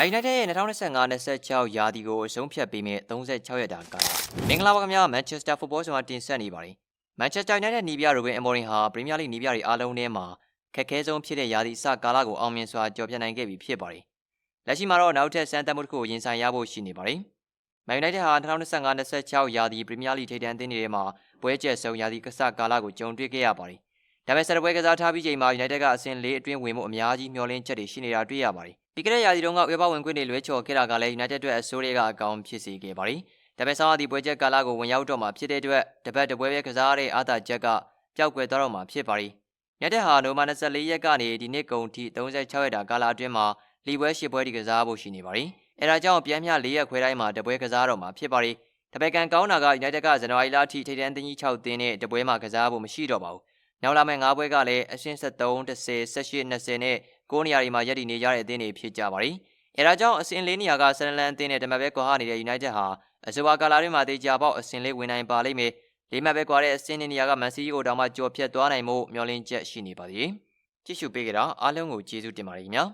Man United ရဲ့2025-26ရာသီကိုအဆုံးဖြတ်ပေးမယ့်36ရက်တာကာလမင်္ဂလာပါခင်ဗျာ Manchester Football ဆိုတာတင်ဆက်နေပါတယ် Manchester United နီးပြရိုဘင်အမော်ရင်ဟာ Premier League နီးပြတွေအားလုံးထဲမှာခက်ခဲဆုံးဖြစ်တဲ့ရာသီအစကာလကိုအောင်မြင်စွာကျော်ဖြတ်နိုင်ခဲ့ပြီဖြစ်ပါတယ်လက်ရှိမှာတော့နောက်ထပ်စမ်းသပ်မှုတစ်ခုကိုရင်ဆိုင်ရဖို့ရှိနေပါတယ် Man United ဟာ2025-26ရာသီ Premier League ထိပ်တန်းအသင်းတွေထဲမှာပွဲကျက်ဆုံးရာသီကစားကာလကိုကြုံတွေ့ခဲ့ရပါတယ်ဒါပေမဲ့ဆက်ပွဲကစားထားပြီးချိန်မှာ United ကအဆင့်၄အတွင်းဝင်မှုအများကြီးမျှော်လင့်ချက်တွေရှိနေတာတွေ့ရပါတယ် ပြီးခဲ့တဲ့ရာသီတုန်းကဥပဝင်ခွင့်တွေလွဲချော်ခဲ့တာကလည်း United အတွက်အဆိုးတွေကအကောင်ဖြစ်စေခဲ့ပါတယ်ဒါပေမဲ့ဆောင်းရာသီပွဲချက်ကာလကိုဝင်ရောက်တော့မှာဖြစ်တဲ့အတွက်တပတ်တပွဲပဲကစားရတဲ့အာသာချက်ကပျောက်ကွယ်သွားတော့မှာဖြစ်ပါတယ်ညက်တဲ့ဟာနိုမာ24ရက်ကနေဒီနှစ်ကုန်ထိ36ရက်တာကာလအတွင်းမှာလီပွဲရှစ်ပွဲဒီကစားဖို့ရှိနေပါတယ်အဲဒါကြောင့်ပြန်မျှ၄ရက်ခွဲတိုင်းမှာတပွဲကစားတော့မှာဖြစ်ပါတယ်တပယ်ကန်ကောင်းတာက United ကဇန်နဝါရီလအထိထိပ်တန်းသင်းကြီး6သင်းနဲ့တပွဲမှာကစားဖို့မရှိတော့ပါဘူး နောက်လာမယ့်၅ပွဲကလည်းအရှင်း73 10 18 20နဲ့9နေရာတွေမှာရပ်တည်နေကြတဲ့အသင်းတွေဖြစ်ကြပါတယ်အဲဒါကြောင့်အဆင့်၄နေရာကဆန်လန်အသင်းနဲ့တမတ်ပဲကွာဟနေတဲ့ United ဟာအဆိုပါကာလာတွေမှာတေချာပေါက်အဆင့်လေးဝင်နိုင်ပါလိမ့်မယ်လေးမှတ်ပဲကွာတဲ့အဆင့်နေရာကမန်စီးကိုတောင်မှကြော်ဖြတ်သွားနိုင်မှုမျှော်လင့်ချက်ရှိနေပါသေးတယ်ကြည့်ရှုပေးကြတာအားလုံးကိုကျေးဇူးတင်ပါတယ်ခင်ဗျာ